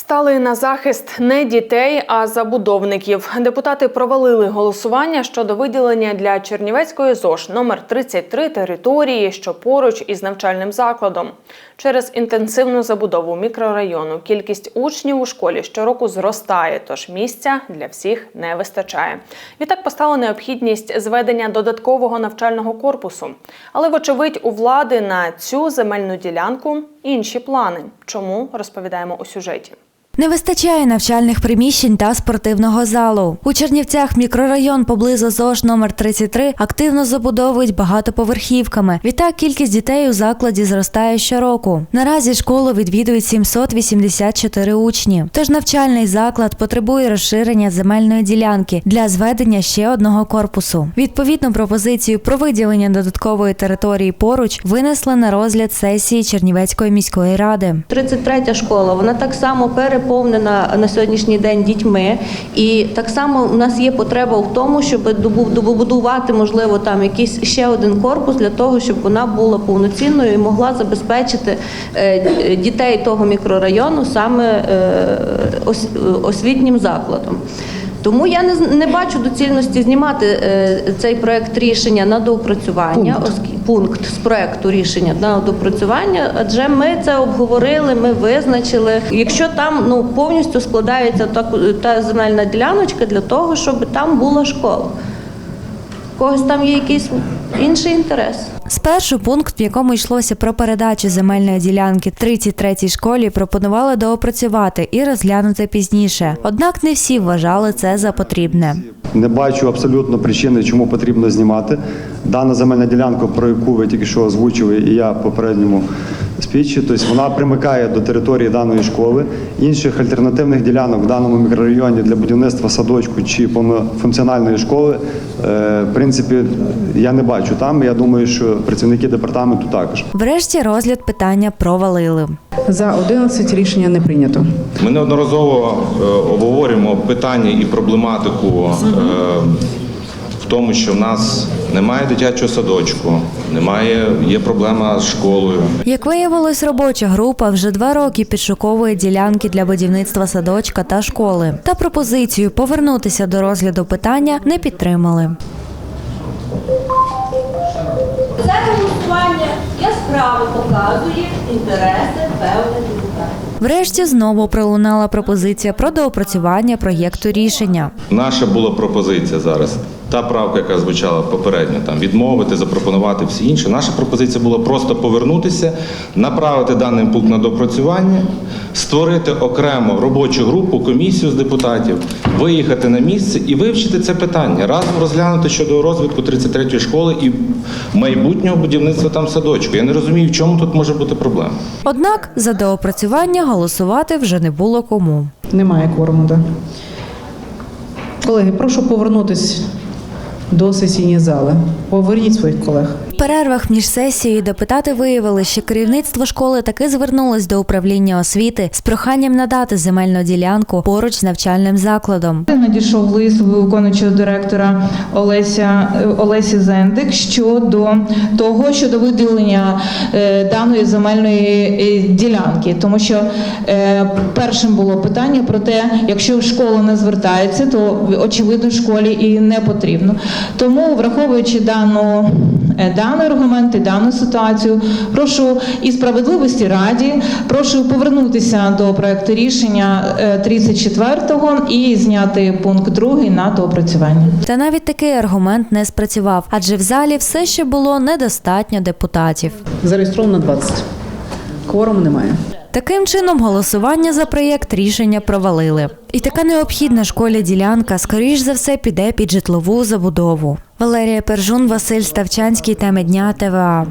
Стали на захист не дітей, а забудовників. Депутати провалили голосування щодо виділення для Чернівецької ЗОЖ номер 33 території, що поруч із навчальним закладом. Через інтенсивну забудову мікрорайону кількість учнів у школі щороку зростає, тож місця для всіх не вистачає. Відтак постала необхідність зведення додаткового навчального корпусу. Але, вочевидь, у влади на цю земельну ділянку інші плани. Чому розповідаємо у сюжеті? Не вистачає навчальних приміщень та спортивного залу. У Чернівцях мікрорайон поблизу ЗОЖ номер 33 активно забудовують багатоповерхівками. Відтак кількість дітей у закладі зростає щороку. Наразі школу відвідують 784 учні. Тож навчальний заклад потребує розширення земельної ділянки для зведення ще одного корпусу. Відповідну пропозицію про виділення додаткової території поруч винесли на розгляд сесії Чернівецької міської ради. 33 школа, вона так само переповнена на сьогоднішній день дітьми. І так само у нас є потреба в тому, щоб добу- добудувати, можливо, там якийсь ще один корпус для того, щоб вона була повноцінною і могла забезпечити е, дітей того мікрорайону саме е, освітнім закладом. Тому я не, не бачу доцільності знімати е, цей проект рішення на доопрацювання, оскільки пункт з проекту рішення на допрацювання, адже ми це обговорили, ми визначили. Якщо там ну повністю складається та, та земельна діляночка для того, щоб там була школа. У когось там є якийсь інший інтерес. Спершу пункт, в якому йшлося про передачу земельної ділянки 33-й школі, пропонували доопрацювати і розглянути пізніше. Однак не всі вважали це за потрібне. Не бачу абсолютно причини, чому потрібно знімати. Дана земельна ділянка, про яку ви тільки що озвучили, і я попередньому спічі, тобто вона примикає до території даної школи. Інших альтернативних ділянок в даному мікрорайоні для будівництва садочку чи повнофункціональної школи, е, в принципі, я не бачу там. Я думаю, що працівники департаменту також. Врешті розгляд питання провалили. За 11 рішення не прийнято. Ми неодноразово е, обговорюємо питання і проблематику е, тому, що в нас немає дитячого садочку, немає, є проблема з школою. Як виявилось, робоча група вже два роки підшуковує ділянки для будівництва садочка та школи. Та пропозицію повернутися до розгляду питання не підтримали. Це голосування яскраво показує інтереси певних депутатів. Врешті знову пролунала пропозиція про доопрацювання проєкту рішення. Наша була пропозиція зараз. Та правка, яка звучала попередньо, там відмовити, запропонувати всі інше. Наша пропозиція була просто повернутися, направити даний пункт на допрацювання, створити окремо робочу групу, комісію з депутатів, виїхати на місце і вивчити це питання, разом розглянути щодо розвитку 33-ї школи і майбутнього будівництва там садочку. Я не розумію, в чому тут може бути проблема. Однак за доопрацювання голосувати вже не було кому. Немає кворуму, да. Колеги, прошу повернутись до сесійні зали. Поверніть своїх колег. Перервах між сесією депутати виявили, що керівництво школи таки звернулось до управління освіти з проханням надати земельну ділянку поруч з навчальним закладом. Надійшов лист виконуючого директора Олеся Олесі Зендик щодо того, щодо виділення е, даної земельної е, ділянки, тому що е, першим було питання про те, якщо школа не звертається, то очевидно школі і не потрібно. Тому, враховуючи дану е, аргументи, дану ситуацію, прошу і справедливості раді, прошу повернутися до проекту рішення е, 34-го і зняти пункт 2 на доопрацювання. Та навіть такий аргумент не спрацював, адже в залі все ще було недостатньо депутатів. Зареєстровано 20. Кворуму немає. Таким чином, голосування за проєкт рішення провалили. І така необхідна школі ділянка, скоріш за все, піде під житлову забудову. Валерія Пержун, Василь Ставчанський, теми дня ТВА.